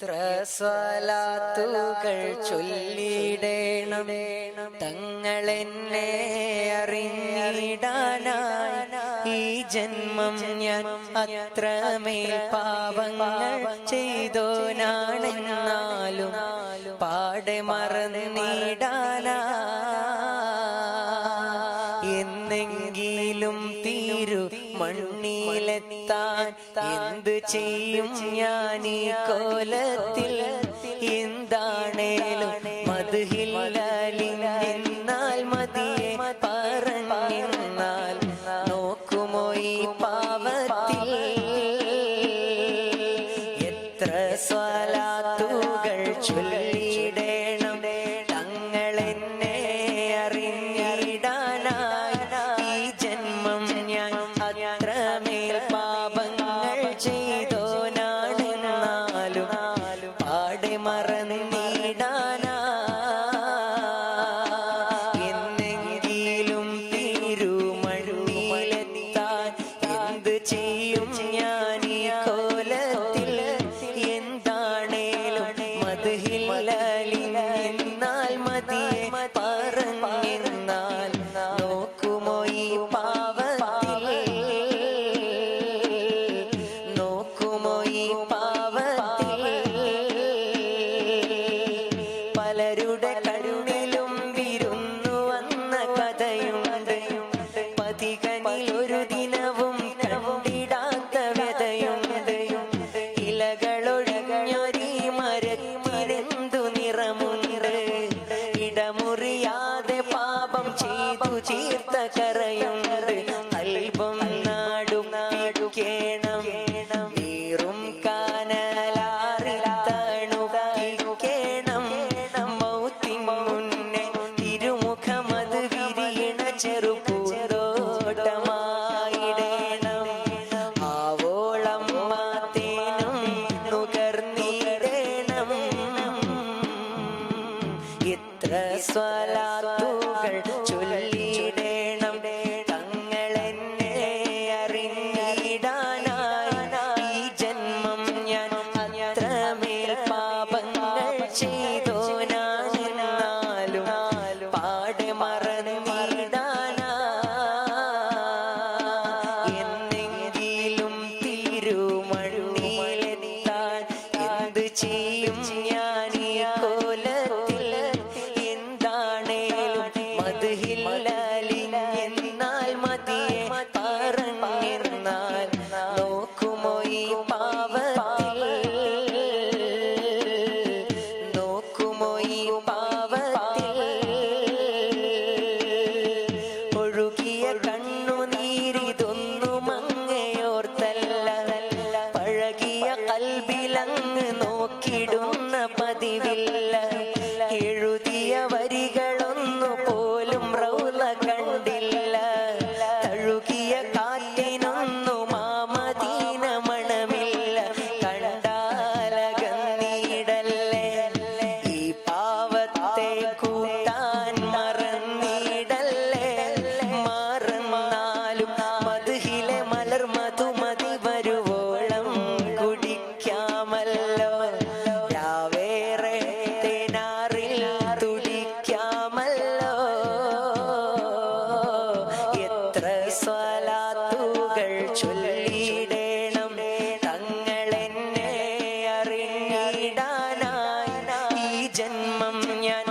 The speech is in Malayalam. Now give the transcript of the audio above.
എത്ര സ്വലാത്തുകൾ ചൊല്ലിടേണം തങ്ങളെന്നെ അറിഞ്ഞിടാനായി ഈ ജന്മം ഞാൻ അത്രമേൽ പാപങ്ങൾ ചെയ്തോനാണെന്നാലും പാടെ മറന്നിടാനാ എന്ത് ചെയ്യും ഞാൻ ഈ കോലത്തിൽ? എന്താണേലും മധുഹില്ലാലിന്നാൽ മതിയെ പറഞ്ഞിരുന്നാൽ നോക്കുമോ ഈ പാവത്തിൽ എത്ര സ്വലാത്തുകൾ ചൊല്ലി ഒരു ദിനവും soit là. الهلال സലാത്തുകൾ ചൊല്ലിടേണം തങ്ങളെന്നെ അറിഞ്ഞിടാനായി ഈ ജന്മം ഞാൻ